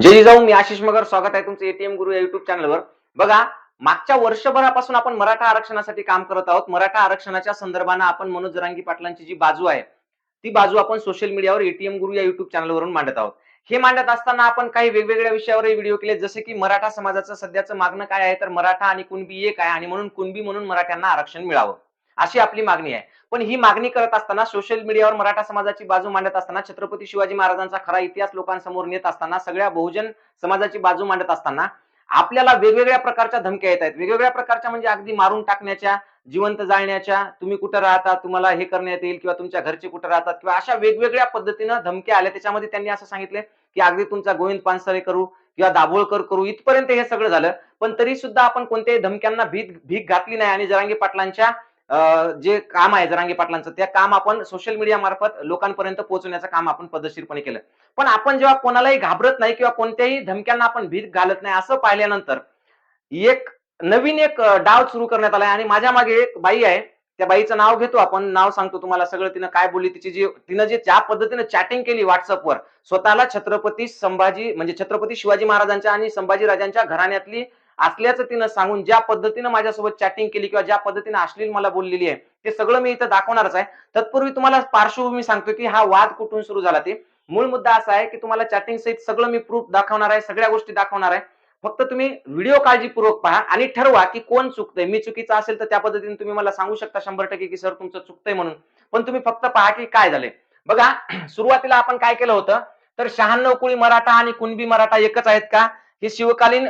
जय जिजाऊ मी आशिष मगर. स्वागत आहे तुमचं एटीएम गुरु या युट्यूब चॅनलवर बघा मागच्या वर्षभरापासून आपण मराठा आरक्षणासाठी काम करत आहोत. मराठा आरक्षणाच्या संदर्भानं आपण मनोज जरांगी पाटलांची जी बाजू आहे ती बाजू आपण सोशल मीडियावर एटीएम गुरु या युट्यूब चॅनलवरून मांडत आहोत. हे मांडत असताना आपण काही वेगवेगळ्या विषयावरही व्हिडिओ केले. जसे की मराठा समाजाचं सध्याचं मागणं काय आहे? तर मराठा आणि कुणबी एक आहे आणि म्हणून कुणबी म्हणून मराठ्यांना आरक्षण मिळावं. अशी आपली मागणी आहे. पण ही मागणी करत असताना सोशल मीडियावर मराठा समाजाची बाजू मांडत असताना छत्रपती शिवाजी महाराजांचा खरा इतिहास लोकांसमोर नेत असताना सगळ्या बहुजन समाजाची बाजू मांडत असताना आपल्याला वेगवेगळ्या प्रकारच्या धमक्या येत आहेत. वेगवेगळ्या प्रकारच्या म्हणजे अगदी मारून टाकण्याच्या जिवंत जाळण्याच्या तुम्ही कुठं राहता तुम्हाला हे करण्यात येईल किंवा तुमच्या घरचे कुठं राहतात किंवा अशा वेगवेगळ्या पद्धतीनं धमक्या आल्या. त्याच्यामध्ये त्यांनी असं सांगितलं की अगदी तुमचा गोविंद पानसरे करू किंवा दाभोळकर करू इथपर्यंत हे सगळं झालं. पण तरी सुद्धा आपण कोणत्याही धमक्यांना भीक भीक घातली नाही. आणि जरांगी पाटलांच्या जे काम आहे जरांगे पाटलांचं त्या काम आपण सोशल मीडिया मार्फत लोकांपर्यंत पोहोचवण्याचं काम आपण पद्धतशीरपणे केलं. पण आपण जेव्हा कोणालाही घाबरत नाही किंवा कोणत्याही धमक्यांना आपण भीक घालत नाही असं पाहिल्यानंतर एक नवीन एक डाव सुरू करण्यात आला आणि माझ्या मागे एक बाई आहे. त्या बाईचं नाव घेतो आपण नाव सांगतो तुम्हाला सगळं तिनं काय बोलली तिची जी तिनं जे ज्या पद्धतीनं चॅटिंग केली व्हॉट्सअपवर स्वतःला छत्रपती संभाजी म्हणजे छत्रपती शिवाजी महाराजांच्या आणि संभाजी राजांच्या घराण्यातली असल्याचं तिनं सांगून ज्या पद्धतीनं माझ्यासोबत चॅटिंग केली किंवा ज्या पद्धतीने अश्लील मला बोललेली आहे ते सगळं मी इथं दाखवणारच आहे. तत्पूर्वी तुम्हाला पार्श्वभूमी सांगतो की हा वाद कुठून सुरू झाला ते. मूळ मुद्दा असा आहे की तुम्हाला चॅटिंग सहित सगळं मी प्रूफ दाखवणार आहे सगळ्या गोष्टी दाखवणार आहे. फक्त तुम्ही व्हिडिओ काळजीपूर्वक पहा आणि ठरवा की कोण चुकतंय. मी चुकीचं असेल तर त्या पद्धतीने तुम्ही मला सांगू शकता शंभर टक्के की सर तुमचं चुकतंय म्हणून. पण तुम्ही फक्त पहा की काय झालंय. बघा सुरुवातीला आपण काय केलं होतं? तर शहाण्णव कुळी मराठा आणि कुणबी मराठा एकच आहेत का? हे शिवकालीन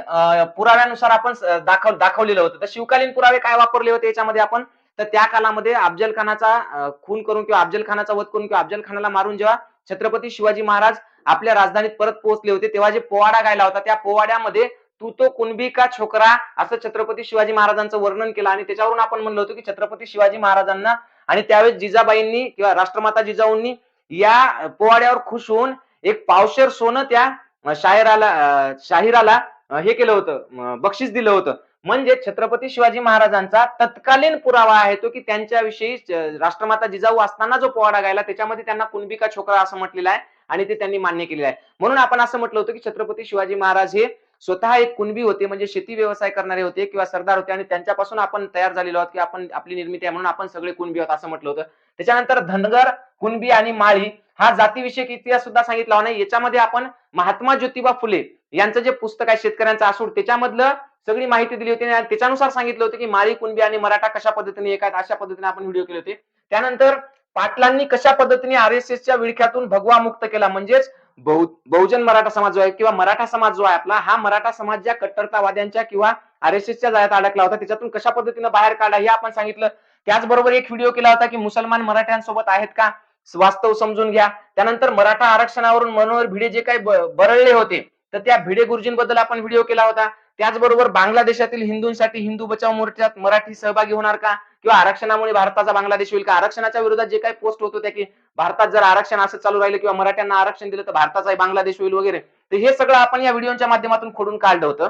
पुराव्यानुसार आपण दाखव दाखवलेलं होतं. तर शिवकालीन पुरावे काय वापरले होते याच्यामध्ये आपण? तर त्या काळामध्ये अफजल खानाचा खून करून किंवा अफजल खानाचा वध करून किंवा अफजल खानाला मारून जेव्हा छत्रपती शिवाजी महाराज आपल्या राजधानीत परत पोहोचले होते तेव्हा जे पोवाडा गायला होता त्या पोवाड्यामध्ये तू तो कुणबी का छोकरा असं छत्रपती शिवाजी महाराजांचं वर्णन केलं. आणि त्याच्यावरून आपण म्हणलो होतो की छत्रपती शिवाजी महाराजांना आणि त्यावेळेस जिजाबाईंनी किंवा राष्ट्रमाता जिजाऊंनी या पोवाड्यावर खुश होऊन एक पावशेर सोनं त्या शाहिराला शाहिराला हे केलं होतं बक्षीस दिलं होतं. म्हणजे छत्रपती शिवाजी महाराजांचा तत्कालीन पुरावा आहे तो की त्यांच्याविषयी राष्ट्रमाता जिजाऊ असताना जो पोवाडा गायला त्याच्यामध्ये त्यांना कुणबी का छोकरा असं म्हटलेलं आहे आणि ते त्यांनी मान्य केलेलं आहे. म्हणून आपण असं म्हटलं होतं की छत्रपती शिवाजी महाराज हे स्वतः एक कुणबी होते म्हणजे शेती व्यवसाय करणारे होते किंवा सरदार होते आणि त्यांच्यापासून आपण तयार झालेलो आहोत की आपण आपली निर्मिती आहे म्हणून आपण सगळे कुणबी आहोत असं म्हटलं होतं. त्याच्यानंतर धनगर कुणबी आणि माळी हा जातीविषयक इतिहास सुद्धा सांगितला नाही. याच्यामध्ये आपण महात्मा ज्योतिबा फुले यांचं जे पुस्तक आहे शेतकऱ्यांचा आसूड त्याच्यामधलं सगळी माहिती दिली होती आणि त्याच्यानुसार सांगितलं होतं की माळी कुणबी आणि मराठा कशा पद्धतीने एक आहेत अशा पद्धतीने आपण व्हिडिओ केले होते. त्यानंतर पाटलांनी कशा पद्धतीने आर एस एसच्या विळख्यातून भगवा मुक्त केला? म्हणजेच बहु बहुजन मराठा समाज जो आहे किंवा मराठा समाज जो आहे आपला हा मराठा समाज ज्या कट्टरतावाद्यांच्या किंवा आर एस एसच्या जाळ्यात अडकला होता त्याच्यातून कशा पद्धतीने बाहेर काढला हे आपण सांगितलं. त्याचबरोबर एक व्हिडिओ केला होता की मुसलमान मराठ्यांसोबत आहेत का? वास्तव समजून घ्या. त्यानंतर मराठा आरक्षणावरून मनोहर भिडे जे काही बरळले होते तर त्या भिडे गुरुजींबद्दल आपण व्हिडिओ केला होता. त्याचबरोबर बांगलादेशातील हिंदूंसाठी हिंदू बचाव मोर्चात मराठी सहभागी होणार का? किंवा आरक्षणामुळे भारताचा बांगलादेश होईल का? आरक्षणाच्या विरोधात जे काही पोस्ट होत होत्या की भारतात जर आरक्षण असं चालू राहिलं किंवा मराठ्यांना आरक्षण दिलं तर भारताचाही बांगलादेश होईल वगैरे. तर हे सगळं आपण या व्हिडिओच्या माध्यमातून खोडून काढलं होतं.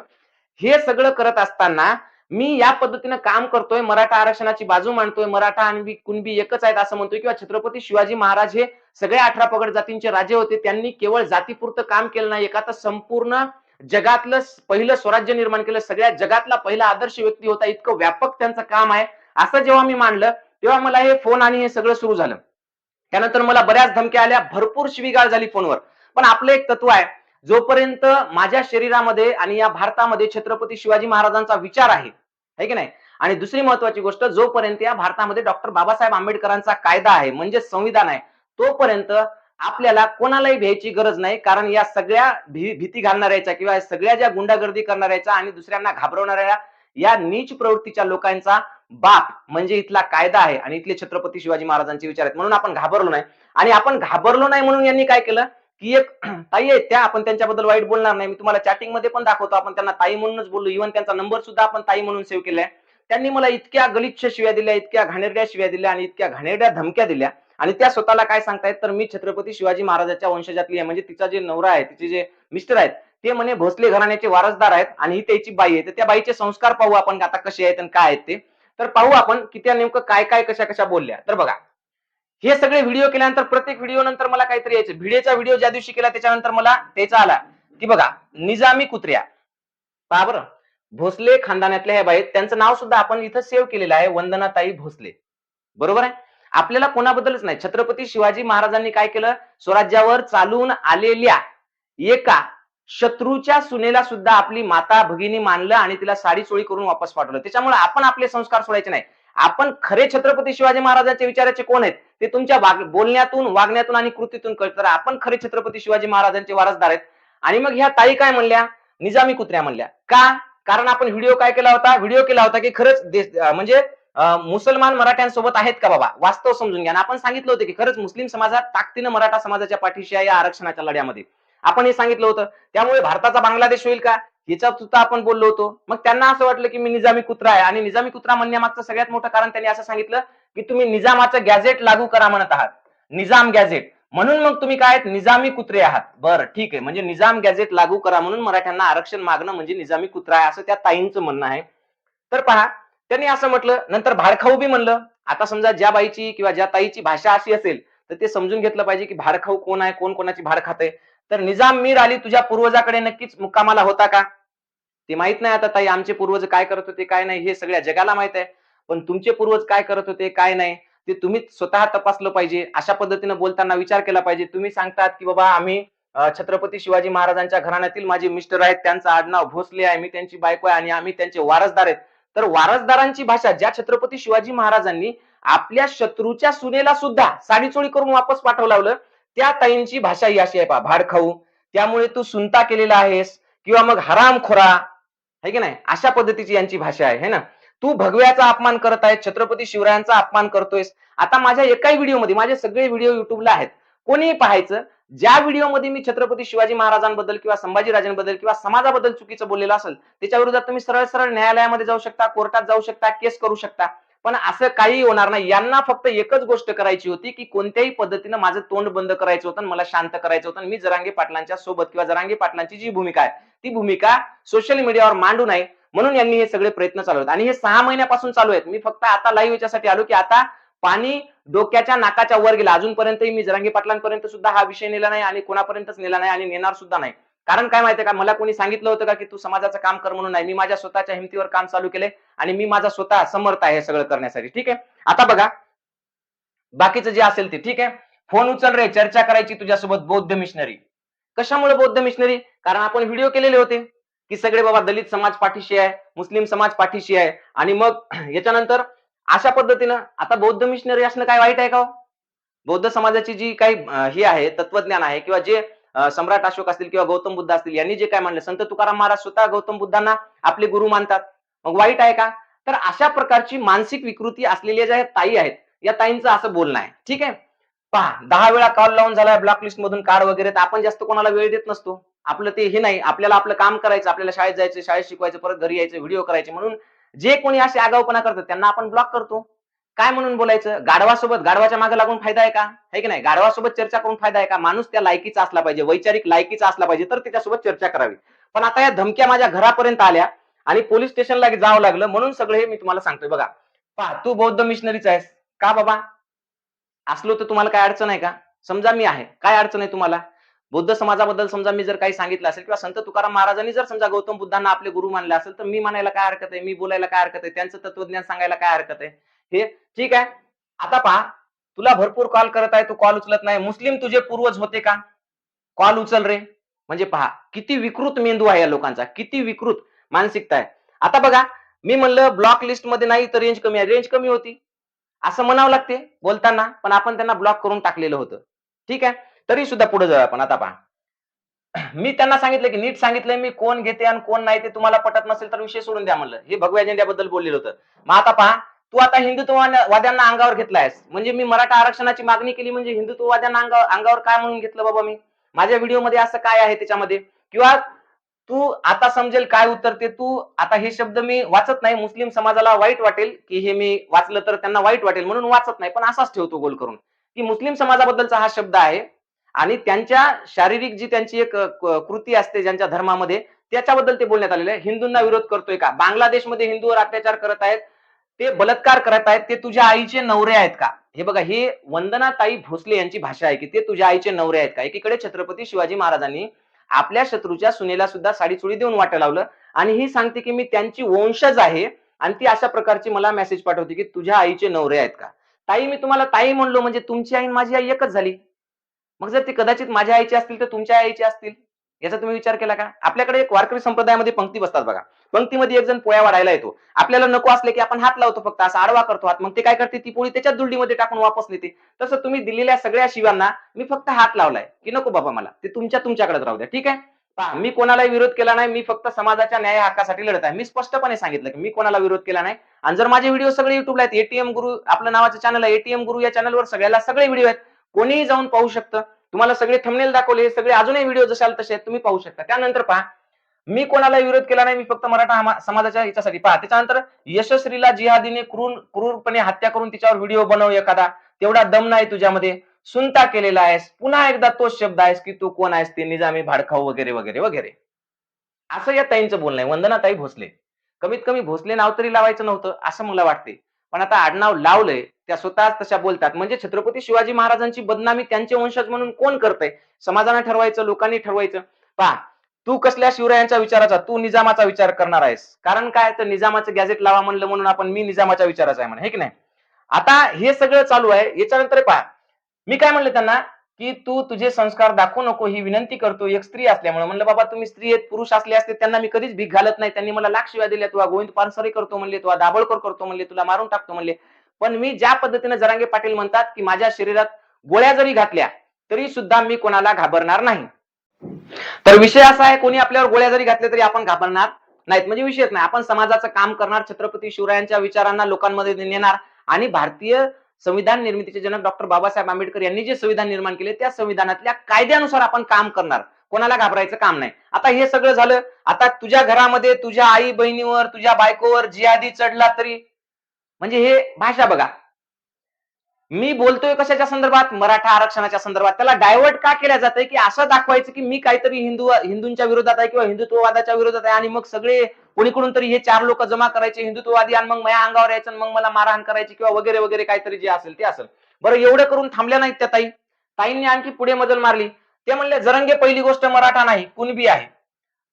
हे सगळं करत असताना मी या पद्धतीनं काम करतोय मराठा आरक्षणाची बाजू मांडतोय मराठा आणि कुणबी एकच आहेत असं म्हणतोय किंवा छत्रपती शिवाजी महाराज हे सगळे अठरा पगड जातींचे राजे होते त्यांनी केवळ जातीपुरतं काम केलं नाही एका तर संपूर्ण जगातलं पहिलं स्वराज्य निर्माण केलं सगळ्या जगातला पहिला आदर्श व्यक्ती होता इतकं व्यापक त्यांचं काम आहे असं जेव्हा मी मांडलं तेव्हा मला हे फोन आणि हे सगळं सुरू झालं. त्यानंतर मला बऱ्याच धमक्या आल्या भरपूर शिवीगाळ झाली फोनवर. पण आपलं एक तत्व आहे जोपर्यंत माझ्या शरीरामध्ये आणि या भारतामध्ये छत्रपती शिवाजी महाराजांचा विचार आहे आहे की नाही? आणि दुसरी महत्वाची गोष्ट जोपर्यंत या भारतामध्ये डॉक्टर बाबासाहेब आंबेडकरांचा कायदा आहे म्हणजे संविधान आहे तोपर्यंत आपल्याला कोणालाही भ्यायची गरज नाही कारण या सगळ्या भी- भीती घालणाऱ्याच्या किंवा सगळ्या ज्या गुंडागर्दी करणाऱ्याच्या आणि दुसऱ्यांना घाबरवणाऱ्या या नीच प्रवृत्तीच्या लोकांचा बाप म्हणजे इथला कायदा आहे. आणि इथले छत्रपती शिवाजी महाराजांचे विचार आहेत. म्हणून आपण घाबरलो नाही. आणि आपण घाबरलो नाही म्हणून यांनी काय केलं? की एक ताई आहेत त्या आपण त्यांच्याबद्दल वाईट बोलणार नाही. मी तुम्हाला चॅटिंगमध्ये पण दाखवतो. आपण त्यांना ताई म्हणूनच बोललो. इव्हन त्यांचा नंबर सुद्धा आपण ताई म्हणून सेव्ह केलाय. त्यांनी मला इतक्या गलिच्छ शिव्या दिल्या इतक्या घाणेरड्या शिव्या दिल्या आणि इतक्या घाणेरड्या धमक्या दिल्या. आणि त्या स्वतःला काय सांगतायत? तर मी छत्रपती शिवाजी महाराजांच्या वंशजातली आहे. म्हणजे तिचा जे नवरा आहे तिचे जे मिस्टर आहेत ते म्हणे भोसले घराण्याचे वारसदार आहेत आणि ही त्याची बाई आहे. तर त्या बाईचे संस्कार पाहू आपण आता कसे आहेत आणि काय आहेत ते. तर पाहू आपण की त्या नेमकं काय काय कशा कशा बोलल्या. तर बघा हे सगळे व्हिडिओ केल्यानंतर प्रत्येक व्हिडिओ नंतर मला काहीतरी यायचं. भिडेचा व्हिडिओ ज्या दिवशी केला त्याच्यानंतर मला त्याचा आला. की बघा निजामी कुत्र्या. पहा बरं. भोसले खानदानातल्या हे बाई त्यांचं नाव सुद्धा आपण इथं सेव्ह केलेलं आहे वंदनाताई भोसले. बरोबर आहे? आपल्याला कोणाबद्दलच नाही. छत्रपती शिवाजी महाराजांनी काय केलं? स्वराज्यावर चालून आलेल्या एका शत्रूच्या सुनेला सुद्धा आपली माता भगिनी मानलं आणि तिला साडी चोळी करून वापस पाठवलं. त्याच्यामुळे आपण आपले संस्कार सोडायचे नाही. आपण खरे छत्रपती शिवाजी महाराजांचे विचाराचे कोण आहेत? ते तुमच्या बोलण्यातून वागण्यातून आणि कृतीतून कळत. तर आपण खरे छत्रपती शिवाजी महाराजांचे वारसदार आहेत. आणि मग ह्या ताई काय म्हणल्या? निजामी कुत्र्या म्हणल्या. का? कारण आपण व्हिडिओ काय केला होता? व्हिडिओ केला होता की खरंच देश म्हणजे मुसलमान मराठ्यांसोबत आहेत का बाबा? वास्तव समजून घ्या. आपण सांगितलं होतं की खरंच मुस्लिम समाजात ताकदीनं मराठा समाजाच्या पाठीशी आहे या आरक्षणाच्या लढ्यामध्ये. आपण हे सांगितलं होतं. त्यामुळे भारताचा बांगलादेश होईल का? हिचा सुद्धा आपण बोललो होतो. मग त्यांना असं वाटलं की मी निजामी कुत्रा आहे आणि निजामी कुत्रा म्हणण्यामागचं सगळ्यात मोठं कारण त्यांनी असं सांगितलं की तुम्ही निजामाचं गॅझेट लागू करा म्हणत आहात. निजाम गॅझेट. म्हणून मग तुम्ही काय निजामी कुत्रे आहात. बरं ठीक आहे. म्हणजे निजाम गॅझेट लागू करा म्हणून मराठ्यांना आरक्षण मागणं म्हणजे निजामी कुत्रा आहे असं त्या ताईंचं म्हणणं आहे. तर पहा त्यांनी असं म्हटलं नंतर भाडखाऊ बी म्हणलं. आता समजा ज्या बाईची किंवा ज्या ताईची भाषा अशी असेल तर ते समजून घेतलं पाहिजे की भाडखाऊ कोण आहे कोण कोणाची भाड खाते तर निजाम मीर आली तुझ्या पूर्वजाकडे नक्कीच मुक्कामाला होता का? ते माहीत नाही आता ताई आमचे पूर्वज काय करत होते काय नाही हे सगळ्या जगाला माहीत आहे. पण तुमचे पूर्वज काय करत होते काय नाही ते तुम्ही स्वतः तपासलं पाहिजे. अशा पद्धतीने बोलताना विचार केला पाहिजे. तुम्ही सांगतात की बाबा आम्ही छत्रपती शिवाजी महाराजांच्या घराण्यातील माझे मिस्टर आहेत त्यांचं आडनाव भोसले आहे मी त्यांची बायको आहे आणि आम्ही त्यांचे वारसदार आहेत. तर वारसदारांची भाषा ज्या छत्रपती शिवाजी महाराजांनी आपल्या शत्रूच्या सुनेला सुद्धा साडीचोळी करून वापस पाठवलं लावलं त्या ताईंची भाषा ही अशी आहे पा भाड खाऊ त्यामुळे तू सुनता केलेला आहेस किंवा मग हरामखोरा है की नाही? अशा पद्धतीची यांची भाषा आहे है ना? तू भगव्याचा अपमान करत आहे छत्रपती शिवरायांचा अपमान करतोयस. आता माझ्या एकाही व्हिडिओमध्ये माझे सगळे व्हिडिओ युट्यूबला आहेत. कोणीही पाहायचं ज्या व्हिडिओमध्ये मी छत्रपती शिवाजी महाराजांबद्दल किंवा संभाजीराजांबद्दल किंवा समाजाबद्दल चुकीचं बोललेलं असेल त्याच्या विरोधात तुम्ही सरळ सरळ न्यायालयामध्ये जाऊ शकता कोर्टात जाऊ शकता केस करू शकता. पण असं काही होणार नाही. यांना फक्त एकच गोष्ट करायची होती की कोणत्याही पद्धतीनं माझं तोंड बंद करायचं होतं आणि मला शांत करायचं होतं. मी जरांगे पाटलांच्या सोबत किंवा जरांगे पाटलांची जी भूमिका आहे ती भूमिका सोशल मीडियावर मांडू नये. म्हणून यांनी हे सगळे प्रयत्न चालू आहेत आणि हे सहा महिन्यापासून चालू आहेत. मी फक्त आता लाईव्ह याच्यासाठी आलो की आता पाणी डोक्याच्या नाकाच्या वर गेला. अजूनपर्यंतही मी जरांगे पाटलांपर्यंत सुद्धा हा विषय नेला नाही आणि कोणापर्यंतच नेला नाही आणि नेणार सुद्धा नाही. कारण काय माहितीये का? मला कोणी सांगितलं होतं का की तू समाजाचं काम कर म्हणून नाही. मी माझ्या स्वतःच्या हिमतीवर काम चालू केले आणि मी माझा स्वतः समर्थ आहे हे सगळं करण्यासाठी. ठीक आहे? आता बघा. बाकीचं जे असेल ते ठीक आहे? फोन उचल रे चर्चा करायची तुझ्यासोबत बौद्ध मिशनरी. कशामुळे बौद्ध मिशनरी? कारण आपण व्हिडिओ केलेले होते की सगळे बाबा दलित समाज पाठीशी आहे मुस्लिम समाज पाठीशी आहे आणि मग याच्यानंतर अशा पद्धतीनं आता बौद्ध मिशनरी असणं काय वाईट आहे का हो? बौद्ध समाजाची जी काही हे ही आहे तत्वज्ञान आहे किंवा जे सम्राट अशोक असतील किंवा गौतम बुद्ध असतील यांनी जे काय मानलं संत तुकाराम महाराज स्वतः गौतम बुद्धांना आपले गुरु मानतात. मग वाईट आहे का? तर अशा प्रकारची मानसिक विकृती असलेल्या ज्या ताई आहेत या ताईंचं असं बोलणं आहे. ठीक आहे? पहा दहा वेळा कॉल लावून झाला ब्लॉक लिस्ट मधून कार्ड वगैरे तर आपण जास्त कोणाला वेळ देत नसतो. आपलं ते हे नाही आपल्याला आपलं काम करायचं आपल्याला शाळेत जायचं शाळेत शिकवायचं परत घरी यायचं व्हिडिओ करायचे म्हणून जे कोणी असे आगाऊपणा करतात त्यांना आपण ब्लॉक करतो. काय म्हणून बोलायचं? गाढवासोबत गाढवाच्या मागे लागून फायदा आहे का? आहे की नाही? गाढवासोबत चर्चा करून फायदा आहे का? माणूस त्या लायकीचा असला पाहिजे वैचारिक लायकीचा असला पाहिजे तर त्याच्यासोबत चर्चा करावी. पण आता या धमक्या माझ्या घरापर्यंत आल्या आणि पोलीस स्टेशनला जावं लागलं म्हणून सगळं हे मी तुम्हाला सांगतोय. बघा पहा तू बौद्ध मिशनरीच आहेस. का बाबा? असलो तर तुम्हाला काय अडचण आहे का? समजा मी आहे. काय अडचण आहे तुम्हाला? बौद्ध समाजाबद्दल समजा मी जर काही सांगितलं असेल किंवा संत तुकाराम महाराजांनी जर समजा गौतम बुद्धांना आपले गुरु मानले असेल तर मी म्हणायला काय हरकत आहे? मी बोलायला काय हरकत आहे? त्यांचं तत्वज्ञान सांगायला काय हरकत आहे? हे ठीक आहे. आता पहा तुला भरपूर कॉल करत आहे तू कॉल उचलत नाही. मुस्लिम तुझे पूर्वज होते का? कॉल उचल रे. म्हणजे पहा किती विकृत मेंदू आहे या लोकांचा. किती विकृत मानसिकता आहे. आता बघा मी म्हणलं ब्लॉक लिस्टमध्ये नाही तर रेंज कमी आहे. रेंज कमी होती. असं म्हणावं लागते बोलताना पण आपण त्यांना ब्लॉक करून टाकलेलं होतं. ठीक आहे? तरी सुद्धा पुढे जाऊ आपण. आता पहा. मी त्यांना सांगितलं की नीट सांगितलंय मी कोण घेते आणि कोण नाही ते तुम्हाला पटत नसेल तर विषय सोडून द्या म्हणलं. हे भगव्या झेंड्याबद्दल बोललेलं होतं. मग आता पहा तू आता हिंदुत्ववाद्यांना अंगावर घेतलायस. म्हणजे मी मराठा आरक्षणाची मागणी केली म्हणजे हिंदुत्ववाद्यांना अंगावर अंगावर काय म्हणून घेतलं बाबा मी? माझ्या व्हिडिओमध्ये असं काय आहे त्याच्यामध्ये? किंवा तू आता समजेल काय उत्तरते तू आता हे शब्द मी वाचत नाही. मुस्लिम समाजाला वाईट वाटेल की हे मी वाचलं तर त्यांना वाईट वाटेल म्हणून वाचत नाही. पण असाच ठेवतो गोल करून. की मुस्लिम समाजाबद्दलचा हा शब्द आहे आणि त्यांच्या शारीरिक जी त्यांची एक कृती असते ज्यांच्या धर्मामध्ये त्याच्याबद्दल ते बोलण्यात आलेलं आहे. हिंदूंना विरोध करतोय का? बांगलादेशमध्ये हिंदूवर अत्याचार करत आहेत. ते बलात्कार करत आहेत ते तुझ्या आईचे नवरे आहेत का? हे बघा हे वंदनाताई भोसले यांची भाषा आहे की ते तुझ्या आईचे नवरे आहेत का? एकीकडे छत्रपती शिवाजी महाराजांनी आपल्या शत्रूच्या सुनेला सुद्धा साडी चोळी देऊन वाटा लावलं आणि ही सांगते की मी त्यांची वंशज आहे आणि ती अशा प्रकारची मला मेसेज पाठवते की तुझ्या आईचे नवरे आहेत का? ताई मी तुम्हाला ताई म्हणलो म्हणजे तुमची आई आणि माझी आई एकच झाली. मग जर ती कदाचित माझ्या आईची असतील तर तुमच्या आईची असतील? याचा तुम्ही विचार केला का? आपल्याकडे एक वारकरी संप्रदायामध्ये पंक्ती बसतात बघा. पंक्तीमध्ये एक जण पोळ्या वाढायला येतो. आपल्याला नको असले की आपण हात लावतो फक्त असा आडवा करतो हात. मग ते काय करते? ती पोळी त्याच्याच दुलडीमध्ये टाकून वापस नेते. तसं तुम्ही दिलेल्या सगळ्या शिवांना मी फक्त हात लावलाय. की नको बाबा मला. ते तुमच्या तुमच्याकडेच राहू द्या. ठीक आहे? पहा, मी कोणालाही विरोध केला नाही. मी फक्त समाजाच्या न्याय हक्कासाठी लढत आहे. मी स्पष्टपणे सांगितलं की मी कोणाला विरोध केला नाही. आणि जर माझे व्हिडिओ सगळे युट्यूबला आहेत एटीएम गुरु आपलं नावाचं चॅनल आहे एटीएम गुरु या चॅनलवर सगळ्याला सगळे व्हिडिओ आहेत. कोणीही जाऊन पाहू शकतं. तुम्हाला सगळे थंबनेल दाखवले सगळे अजूनही व्हिडिओ जसे आले तसे आहेत तुम्ही पाहू शकता. त्यानंतर पहा मी कोणाला विरोध केला नाही मी फक्त मराठा समाजाच्या याच्यासाठी. पहा त्याच्यानंतर यशस्वीला जिहादीने क्रूर क्रूरपणे हत्या करून तिच्यावर व्हिडिओ बनव एखादा. तेवढा दम नाही तुझ्यामध्ये. सुनता केलेला आहेस. पुन्हा एकदा तोच शब्द आहेस की तू कोण आहेस? ते निजामी भाडखाऊ वगैरे वगैरे वगैरे. असं या ताईंचं बोलणं आहे. वंदनाताई भोसले. कमीत कमी भोसले नाव तरी लावायचं नव्हतं असं मला वाटते पण आता आडनाव लावलंय त्या स्वतःच तशा बोलतात. म्हणजे छत्रपती शिवाजी महाराजांची बदनामी त्यांचे वंशज म्हणून कोण करतंय? समाजाने ठरवायचं लोकांनी ठरवायचं. पहा तू कसल्या शिवरायांच्या विचाराचा तू निजामाचा विचार करणार आहेस. कारण काय? तर निजामाचं गॅझेट लावा म्हणलं म्हणून आपण मी निजामाच्या विचाराचा आहे म्हणे. हे की नाही? आता हे सगळं चालू आहे. याच्यानंतर पहा. मी काय म्हणलं त्यांना? की तू तुझे संस्कार दाखवू नको ही विनंती करतो. एक स्त्री असल्यामुळे. म्हणलं बाबा तुम्ही स्त्री आहेत पुरुष असले असते त्यांना मी कधीच भीक घालत नाही. त्यांनी मला लाख शिव्या दिल्या. तुला गोविंद पानसरे करतो म्हणले तुला दाभोळकर करतो म्हणले तुला मारून टाकतो म्हणले. पण मी ज्या पद्धतीने जरांगे पाटील म्हणतात की माझ्या शरीरात गोळ्या जरी घातल्या तरी सुद्धा मी कोणाला घाबरणार नाही. तर विषय असा आहे कोणी आपल्यावर गोळ्या जरी घातल्या तरी आपण घाबरणार नाहीत. म्हणजे विषयच नाही. आपण समाजाचं काम करणार छत्रपती शिवरायांच्या विचारांना लोकांमध्ये नेणार आणि भारतीय संविधान निर्मितीचे जनक डॉक्टर बाबासाहेब आंबेडकर यांनी जे संविधान निर्माण केले त्या संविधानातल्या कायद्यानुसार आपण काम करणार. कोणाला घाबरायचं काम नाही. आता हे सगळं झालं. आता तुझ्या घरामध्ये तुझ्या आई बहिणीवर तुझ्या बायकोवर जिहादी चढला तरी म्हणजे हे भाषा बघा. मी बोलतोय कशाच्या संदर्भात? मराठा आरक्षणाच्या संदर्भात. त्याला डायव्हर्ट का केल्या जातंय की असं दाखवायचं की मी काहीतरी हिंदू हिंदूंच्या विरोधात आहे किंवा हिंदुत्ववादाच्या विरोधात आहे आणि मग सगळे कोणीकडून तरी हे चार लोक जमा करायचे हिंदुत्ववादी आणि मग माझ्या अंगावर यायचं मग मला मारहाण करायची किंवा वगैरे वगैरे काहीतरी जे असेल ते असेल. बरं एवढं करून थांबल्या नाहीत त्या ताई. ताईंनी आणखी पुढे मजल मारली. ते म्हणले जरंगे पहिली गोष्ट मराठा नाही कुणबी आहे.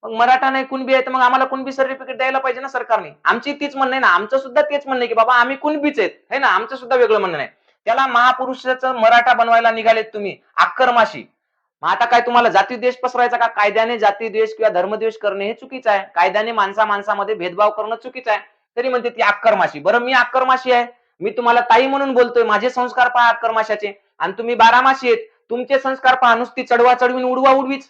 मग मराठा नाही कुणबी आहे तर मग आम्हाला कुणबी सर्टिफिकेट द्यायला पाहिजे ना सरकारने? आमची तीच म्हणणं आहे ना. आमचं सुद्धा तेच म्हणणं आहे की बाबा आम्ही कुणबीच आहेत. हे ना? आमचं सुद्धा वेगळं म्हणणं आहे. त्याला महापुरुषाचं मराठा बनवायला निघालेत तुम्ही आक्रमाशी मग आता काय तुम्हाला जाती द्वेष पसरायचा का? कायद्याने जाती द्वेष किंवा धर्मद्वेष करणे हे चुकीचं आहे. कायद्याने माणसा माणसामध्ये भेदभाव करणं चुकीचं आहे. तरी म्हणते ती आक्रमाशी बरं मी आक्रमाशी आहे. मी तुम्हाला ताई म्हणून बोलतोय. माझे संस्कार पहा आक्रमाशाचे आणि तुम्ही बारामाशी आहेत. तुमचे संस्कार पहा. नुसती चढवा चढवीन उडवा उडवीच.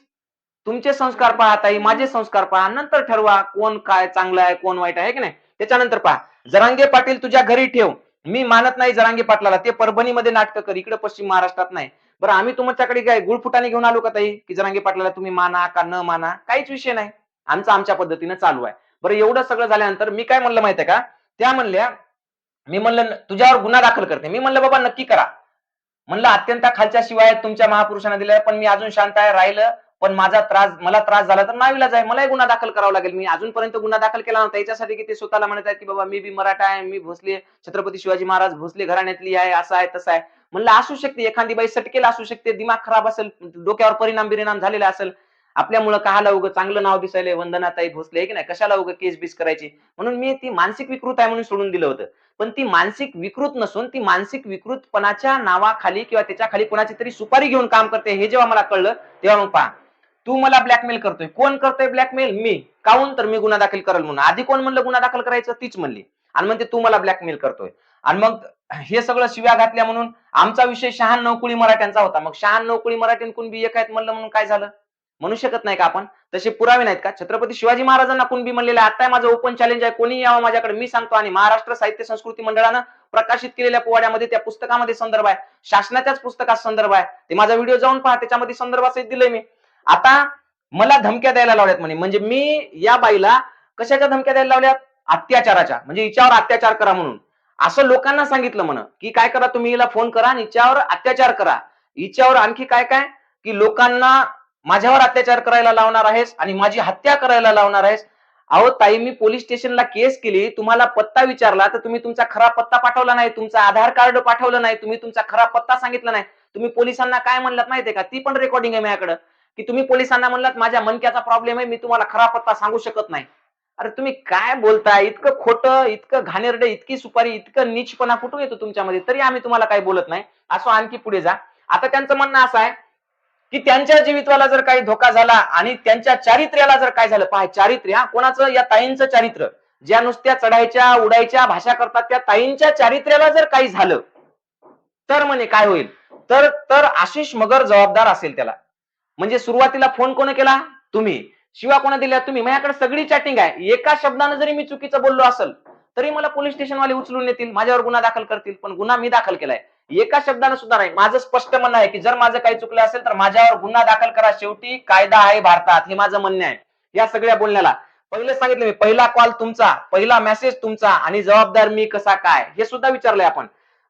तुमचे संस्कार पहा ताई. माझे संस्कार पहा. नंतर ठरवा कोण काय चांगलं आहे कोण वाईट आहे. की नाही? त्याच्यानंतर पहा. जरांगे पाटील तुझ्या घरी ठेव. मी मानत नाही जरांगे पाटलाला. ते परभणीमध्ये नाटकं कर इकडे पश्चिम महाराष्ट्रात नाही. बरं आम्ही तुमच्याकडे काय गुळफुटाने घेऊन आलो का ताई? की जरांगे पाटलाला तुम्ही माना का न माना? काहीच विषय नाही. आमचा आमच्या पद्धतीने चालू आहे. बरं एवढं सगळं झाल्यानंतर मी काय म्हणलं माहितीये का? त्या म्हणल्या मी म्हणलं तुझ्यावर गुन्हा दाखल करते. मी म्हणलं बाबा नक्की करा. म्हणलं अत्यंत खालच्या शिवाय तुमच्या महापुरुषांना दिल्या पण मी अजून शांत आहे राहिलं. पण माझा त्रास मला त्रास झाला तर नावीलाच आहे. मलाही गुन्हा दाखल करावा लागेल. मी अजूनपर्यंत गुन्हा दाखल केला नव्हता. याच्यासाठी की ते स्वतःला म्हणत आहेत की बाबा मी बी मराठा आहे मी भोसले छत्रपती शिवाजी महाराज भोसले घराण्यातली आहे असं आहे तसं आहे. म्हणलं असू शकते. एखादी बाई सटकेल असू शकते. दिमाग खराब असेल डोक्यावर परिणाम बिरिणाम झालेला असेल आपल्यामुळं कहाला उगं चांगलं नाव दिसायला वंदनाताई भोसले की नाही? कशाला उगं केस बीस करायची? म्हणून मी ती मानसिक विकृत आहे म्हणून सोडून दिलं होतं. पण ती मानसिक विकृत नसून ती मानसिक विकृतपणाच्या नावाखाली किंवा त्याच्याखाली कोणाची तरी सुपारी घेऊन काम करते हे जेव्हा मला कळलं तेव्हा मग पहा. तू मला ब्लॅकमेल करतोय. कोण करतोय ब्लॅकमेल मी. काऊन तर मी गुन्हा दाखल करेल म्हणून. आधी कोण म्हणलं गुन्हा दाखल करायचं? तीच म्हणली. आणि म्हणते तू मला ब्लॅकमेल करतोय. आणि मग हे सगळं शिव्या घातल्या म्हणून आमचा विषय शहाण्णव कुळी मराठ्यांचा होता. मग शहाण्णव कुळी मराठ्यां कुणबी एक आहेत म्हणलं म्हणून काय झालं? म्हणू शकत नाही का आपण? तसे पुरावे नाहीत का? छत्रपती शिवाजी महाराजांना कुणबी म्हणलेलं आहे? आता माझं ओपन चॅलेंज आहे. कोणी यावं माझ्याकडे. मी सांगतो आणि महाराष्ट्र साहित्य संस्कृती मंडळानं प्रकाशित केलेल्या पोवाड्यामध्ये त्या पुस्तकामध्ये संदर्भ आहे. शासनाच्याच पुस्तकात संदर्भ आहे. ते माझा व्हिडिओ जाऊन पहा. त्याच्यामध्ये संदर्भासहित दिलंय मी. आता मला धमक्या द्यायला लावल्यात म्हणे. म्हणजे मी या बाईला कशाच्या धमक्या द्यायला लावल्यात? अत्याचाराच्या. म्हणजे हिच्यावर अत्याचार करा म्हणून. असं लोकांना सांगितलं म्हण की काय करा तुम्ही हिला फोन करा आणि हिच्यावर अत्याचार करा. हिच्यावर आणखी काय काय? की लोकांना माझ्यावर अत्याचार करायला लावणार आहेस आणि माझी हत्या करायला लावणार आहेस. अहो ताई मी पोलीस स्टेशनला केस केली तुम्हाला पत्ता विचारला तर तुम्ही तुमचा खरा पत्ता पाठवला नाही तुमचा आधार कार्ड पाठवलं नाही तुम्ही तुमचा खरा पत्ता सांगितला नाही. तुम्ही पोलिसांना काय म्हणलात माहितीये का? ती पण रेकॉर्डिंग आहे माझ्याकडे. की तुम्ही पोलिसांना म्हणलात माझ्या मनक्याचा प्रॉब्लेम आहे मी तुम्हाला खरा पत्ता सांगू शकत नाही. अरे तुम्ही काय बोलताय? इतकं खोटं इतकं घाणेरडं इतकी सुपारी इतकं नीचपणा कुठून येतो तुमच्यामध्ये? तरी आम्ही तुम्हाला काही बोलत नाही. असं आणखी पुढे जा. आता त्यांचं म्हणणं असं आहे की त्यांच्या जीवितवाला जर काही धोका झाला आणि त्यांच्या चारित्र्याला जर काय झालं पाय चारित्र्य हा कोणाचं? या ताईंचं चारित्र्य. ज्या नुसत्या चढायच्या उडायच्या भाषा करतात त्या ताईंच्या चारित्र्याला जर काही झालं तर म्हणे काय होईल? तर तर आशिष मगर जबाबदार असेल त्याला. म्हणजे सुरुवातीला फोन कोण केला? तुम्ही. शिवा कोणा दिल्या तुम्ही. माझ्याकडे सगळी चॅटिंग आहे. एका शब्दानं जरी मी चुकीचं बोललो असेल तरी मला पोलीस स्टेशनवाले उचलून येतील माझ्यावर गुन्हा दाखल करतील पण गुन्हा मी दाखल केलाय. एका शब्दानं सुद्धा नाही. माझं स्पष्ट म्हणणं आहे की जर माझं काही चुकलं असेल तर माझ्यावर गुन्हा दाखल करा. शेवटी कायदा आहे भारतात. हे माझं म्हणणं आहे. या सगळ्या बोलण्याला. पहिले सांगितलं मी पहिला कॉल तुमचा पहिला मेसेज तुमचा आणि जबाबदार मी कसा काय हे सुद्धा विचारलंय आपण.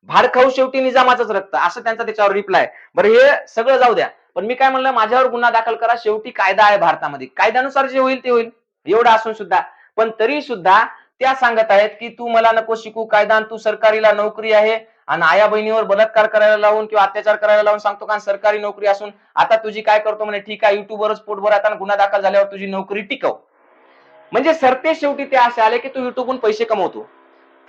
भाडखाऊ शेवटी निजामाचंच रक्त. असं त्यांचा त्याच्यावर रिप्लाय बरं हे सगळं जाऊ द्या. पण मी काय म्हणलं माझ्यावर गुन्हा दाखल करा. शेवटी कायदा आहे भारतामध्ये. कायद्यानुसार जे होईल ते होईल. एवढं असून सुद्धा. पण तरी सुद्धा त्या सांगत आहेत की तू मला नको शिकू कायदा तू सरकारीला नोकरी आहे. आणि आया बहिणीवर बलात्कार करायला लावून किंवा अत्याचार करायला लावून सांगतो कारण सरकारी नोकरी असून आता तुझी काय करतो म्हणे ठीक आहे युट्यूबवरच पोटभर आता गुन्हा दाखल झाल्यावर तुझी नोकरी टिकव. म्हणजे सरते शेवटी ते असे आले की तू युट्यूबहून पैसे कमवतो.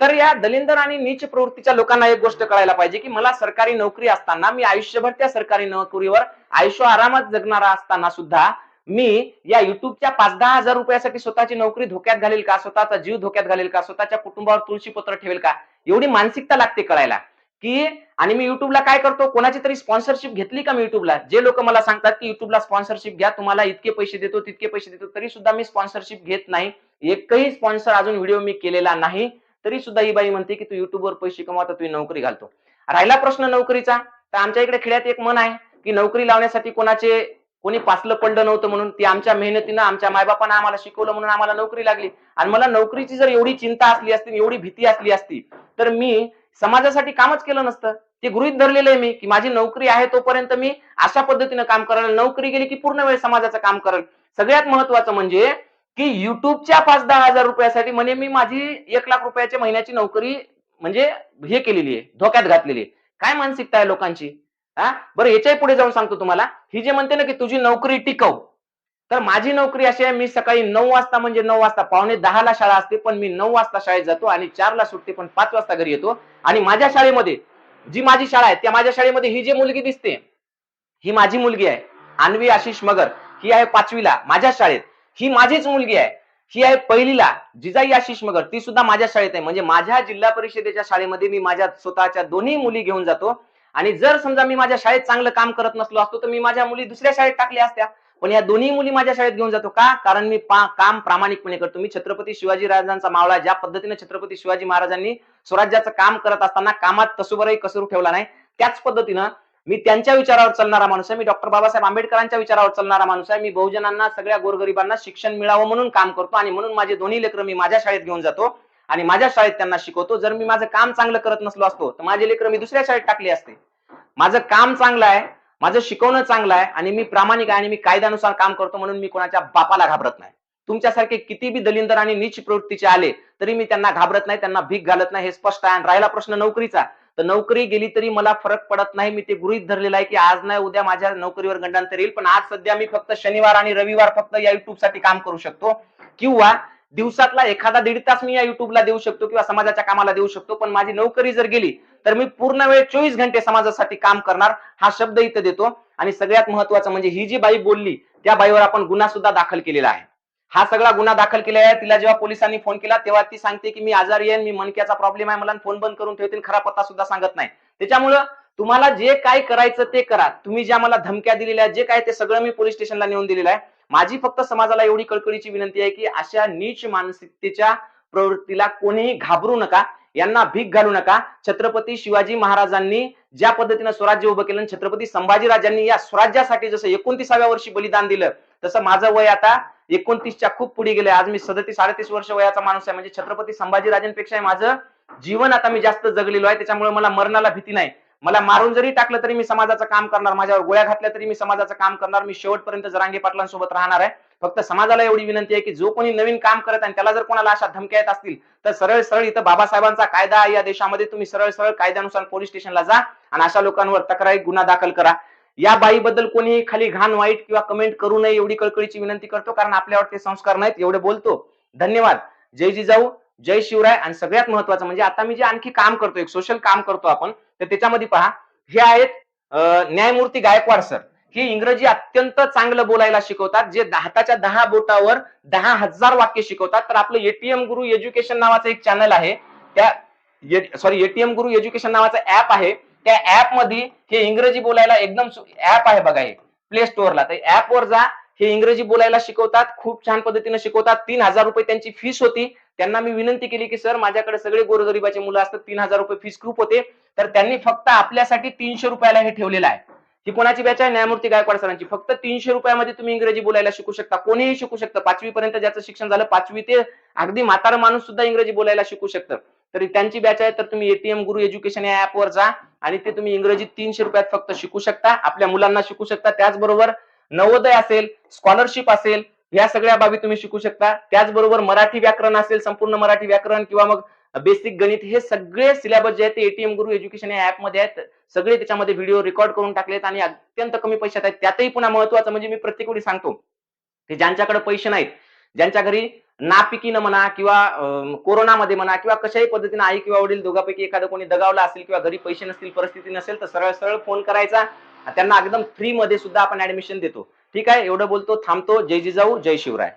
तर या दलिंदर आणि नीच प्रवृत्तीच्या लोकांना एक गोष्ट कळायला पाहिजे की मला सरकारी नोकरी असताना मी आयुष्यभर त्या सरकारी नोकरीवर आयुष्य आरामात जगणारा असताना सुद्धा मी या युट्यूबच्या पाच दहा हजार रुपयासाठी स्वतःची नोकरी धोक्यात घालेल का? स्वतःचा जीव धोक्यात घालेल का? स्वतःच्या कुटुंबावर तुळशी पत्र ठेवेल का? एवढी मानसिकता लागते कळायला. की आणि मी युट्यूबला काय करतो? कोणाची तरी स्पॉन्सरशिप घेतली का मी युट्यूबला जे लोक मला सांगतात की युट्यूबला स्पॉन्सरशिप घ्या तुम्हाला इतके पैसे देतो तितके पैसे देतो तरी सुद्धा मी स्पॉन्सरशिप घेत नाही. एकही स्पॉन्सर अजून व्हिडिओ मी केलेला नाही. तरी सुद्धा ही बाई म्हणते की तू युट्यूबवर पैसे कमावता तुम्ही नोकरी घालतो. राहिला प्रश्न नोकरीचा. तर आमच्या इकडे खेड्यात एक मन आहे की नोकरी लावण्यासाठी कोणाचे कोणी पासलं पडलं नव्हतं म्हणून ती आमच्या मेहनतीनं आमच्या मायबापानं आम्हाला शिकवलं म्हणून आम्हाला नोकरी लागली. आणि मला नोकरीची जर एवढी चिंता असली असती एवढी भीती असली असती तर मी समाजासाठी कामच केलं नसतं. ते गृहित धरलेलं आहे मी की माझी नोकरी आहे तोपर्यंत मी अशा पद्धतीनं काम करायला नोकरी गेली की पूर्ण वेळ समाजाचं काम करेल. सगळ्यात महत्वाचं म्हणजे की युट्यूबच्या पाच दहा हजार रुपयासाठी म्हणे मी माझी एक लाख रुपयाच्या महिन्याची नोकरी म्हणजे हे केलेली आहे धोक्यात घातलेली आहे. काय मानसिकता आहे लोकांची? हा? बरं याच्याही पुढे जाऊन सांगतो तुम्हाला. ही जे म्हणते ना की तुझी नोकरी टिकव. तर माझी नोकरी अशी आहे मी सकाळी नऊ वाजता म्हणजे नऊ वाजता पावणे दहाला शाळा असते पण मी नऊ वाजता शाळेत जातो आणि चारला सुटते पण पाच वाजता घरी येतो. आणि माझ्या शाळेमध्ये जी माझी शाळा आहे त्या माझ्या शाळेमध्ये ही जी मुलगी दिसते ही माझी मुलगी आहे अन्वी आशिष मगर ही आहे पाचवीला माझ्या शाळेत. ही माझीच मुलगी आहे. ही आहे पहिलीला. जिजाई आशिष मगर. ती सुद्धा माझ्या शाळेत आहे. म्हणजे माझ्या जिल्हा परिषदेच्या शाळेमध्ये मी माझ्या स्वतःच्या दोन्ही मुली घेऊन जातो. आणि जर समजा मी माझ्या शाळेत चांगलं काम करत नसलो असतो तर मी माझ्या मुली दुसऱ्या शाळेत टाकल्या असत्या. पण या दोन्ही मुली माझ्या शाळेत घेऊन जातो का? कारण मी काम प्रामाणिकपणे करतो. मी छत्रपती शिवाजी राजांचा मावळा ज्या पद्धतीने छत्रपती शिवाजी महाराजांनी स्वराज्याचं काम करत असताना कामात कसुबरही कसरू ठेवला नाही त्याच पद्धतीनं मी त्यांच्या विचारावर चालणारा माणूस आहे. मी डॉक्टर बाबासाहेब आंबेडकरांच्या विचारावर चालणारा माणूस आहे. मी बहुजनांना सगळ्या गोरगरिबांना शिक्षण मिळावं म्हणून काम करतो आणि म्हणून माझे दोन्ही लेकरं मी माझ्या शाळेत घेऊन जातो आणि माझ्या शाळेत त्यांना शिकवतो. जर मी माझं काम चांगलं करत नसलो असतो तर माझे लेकर मी दुसऱ्या शाळेत टाकले असते. माझं काम चांगलं आहे माझं शिकवणं चांगलं आहे आणि मी प्रामाणिक आहे आणि मी कायद्यानुसार काम करतो म्हणून मी कोणाच्या बापाला घाबरत नाही. तुमच्यासारखे किती बी दलिंदर आणि नीच प्रवृत्तीचे आले तरी मी त्यांना घाबरत नाही त्यांना भीक घालत नाही हे स्पष्ट आहे. आणि राहिला प्रश्न नोकरीचा तर नोकरी गेली तरी मला फरक पडत नाही. मी ते गृहित धरलेलं आहे की आज नाही उद्या माझ्या नोकरीवर गंडांतर येईल. पण आज सध्या मी फक्त शनिवार आणि रविवार फक्त या युट्यूबसाठी काम करू शकतो. किंवा दिवसातला एखादा दीड तास मी या युट्यूबला देऊ शकतो किंवा समाजाच्या कामाला देऊ शकतो. पण माझी नोकरी जर गेली तर मी पूर्ण वेळ चोवीस घंटे समाजासाठी काम करणार हा शब्द इथं देतो. आणि सगळ्यात महत्वाचं म्हणजे ही जी बाई बोलली त्या बाईवर आपण गुन्हा सुद्धा दाखल केलेला आहे. हा सगळा गुन्हा दाखल केलेला आहे. तिला जेव्हा पोलिसांनी फोन केला तेव्हा ती सांगते की मी आजारी आहे मी मनक्याचा प्रॉब्लेम आहे. मला फोन बंद करून ठेवतील खरा पत्ता सुद्धा सांगत नाही. त्याच्यामुळं तुम्हाला जे काय करायचं ते करा. तुम्ही ज्या मला धमक्या दिलेल्या आहेत जे काय ते सगळं मी पोलीस स्टेशनला नेऊन दिलेलं आहे. माझी फक्त समाजाला एवढी कळकळीची विनंती आहे की अशा नीच मानसिकतेच्या प्रवृत्तीला कोणीही घाबरू नका. यांना भीक घालू नका. छत्रपती शिवाजी महाराजांनी ज्या पद्धतीनं स्वराज्य उभं केलं छत्रपती संभाजीराजांनी या स्वराज्यासाठी जसं एकोणतीसाव्या वर्षी बलिदान दिलं तसं माझं वय आता एकोणतीसच्या खूप पुढे गेले आज मी सदतीस साडेतीस वर्ष वयाचा माणूस आहे. म्हणजे छत्रपती संभाजीराजांपेक्षा माझं जीवन आता मी जास्त जगलेलो आहे. त्याच्यामुळे मला मरणाला भीती नाही. मला मारून जरी टाकलं तरी मी समाजाचं काम करणार. माझ्यावर गोळ्या घातल्या तरी मी समाजाचं काम करणार. मी शेवटपर्यंत जरांगे पाटलांसोबत राहणार आहे. फक्त समाजाला एवढी विनंती आहे की जो कोणी नवीन काम करत आहे आणि त्याला जर कोणाला अशा धमक्या येत असतील तर सरळ सरळ इथं बाबासाहेबांचा कायदा आहे या देशामध्ये तुम्ही सरळ सरळ कायद्यानुसार पोलीस स्टेशनला जा आणि अशा लोकांवर तक्रारी गुन्हा दाखल करा. या बाईबद्दल कोणीही खाली घाण वाईट किंवा कमेंट करू नये एवढी कळकळीची विनंती करतो कारण आपल्यावर ते संस्कार नाहीत एवढे बोलतो. धन्यवाद. जय जिजाऊ जय शिवराय आणि सगळ्यात महत्वाचं म्हणजे आता मी जे आणखी काम करतो एक सोशल काम करतो आपण तर त्याच्यामध्ये पहा हे आहेत न्यायमूर्ती गायकवाड सर हे इंग्रजी अत्यंत चांगलं बोलायला शिकवतात जे हाताच्या दहा बोटावर दहा हजार वाक्य शिकवतात. तर आपलं एटीएम गुरु एज्युकेशन नावाचं एक चॅनल आहे. त्या सॉरी एटीएम गुरु एज्युकेशन नावाचं ऍप आहे. त्या ऍपमध्ये हे इंग्रजी बोलायला एकदम ऍप आहे बघा हे. प्ले स्टोअरला तर ऍप वर जा हे इंग्रजी बोलायला शिकवतात खूप छान पद्धतीने शिकवतात. तीन हजार रुपये त्यांची फीस होती. त्यांना मी विनंती केली की सर माझ्याकडे सगळे गोरगरिबाचे मुलं असतात तीन हजार रुपये फीस खूप होते. तर त्यांनी फक्त आपल्यासाठी तीनशे रुपयाला हे ठेवलेलं आहे. ही कोणाची बॅच आहे? न्यायमूर्ती गायकवाड सरांची. फक्त तीनशे रुपयामध्ये तुम्ही इंग्रजी बोलायला शिकू शकता. कोणीही शिकू शकतं. पाचवी पर्यंत ज्याचं शिक्षण झालं पाचवी ते अगदी म्हातारा माणूस सुद्धा इंग्रजी बोलायला शिकू शकतं. तर त्यांची बॅच आहे तर तुम्ही एटीएम गुरु एज्युकेशन या ऍपवर जा आणि ते तुम्ही इंग्रजी तीनशे रुपयात फक्त शिकू शकता आपल्या मुलांना शिकू शकता. त्याचबरोबर नवोदय असेल स्कॉलरशिप असेल या सगळ्या बाबी तुम्ही शिकू शकता. त्याचबरोबर मराठी व्याकरण असेल संपूर्ण मराठी व्याकरण किंवा मग बेसिक गणित हे सगळे सिलेबस जे आहेत ते एटीएम गुरु एज्युकेशन या ऍपमध्ये आहेत. सगळे त्याच्यामध्ये व्हिडिओ रेकॉर्ड करून टाकलेत आणि अत्यंत कमी पैशात आहेत. त्यातही पुन्हा महत्वाचं म्हणजे मी प्रत्येक वेळी सांगतो की ज्यांच्याकडे पैसे नाहीत ज्यांच्या घरी नापिकीनं म्हणा किंवा कोरोनामध्ये म्हणा किंवा कशाही पद्धतीनं आई किंवा वडील दोघांपैकी एखादं कोणी दगावला असेल किंवा घरी पैसे नसतील परिस्थिती नसेल तर सरळ सरळ फोन करायचा. त्यांना एकदम फ्री मध्ये सुद्धा आपण ऍडमिशन देतो. ठीक आहे? एवढं बोलतो थांबतो. जय जिजाऊ जय शिवराय.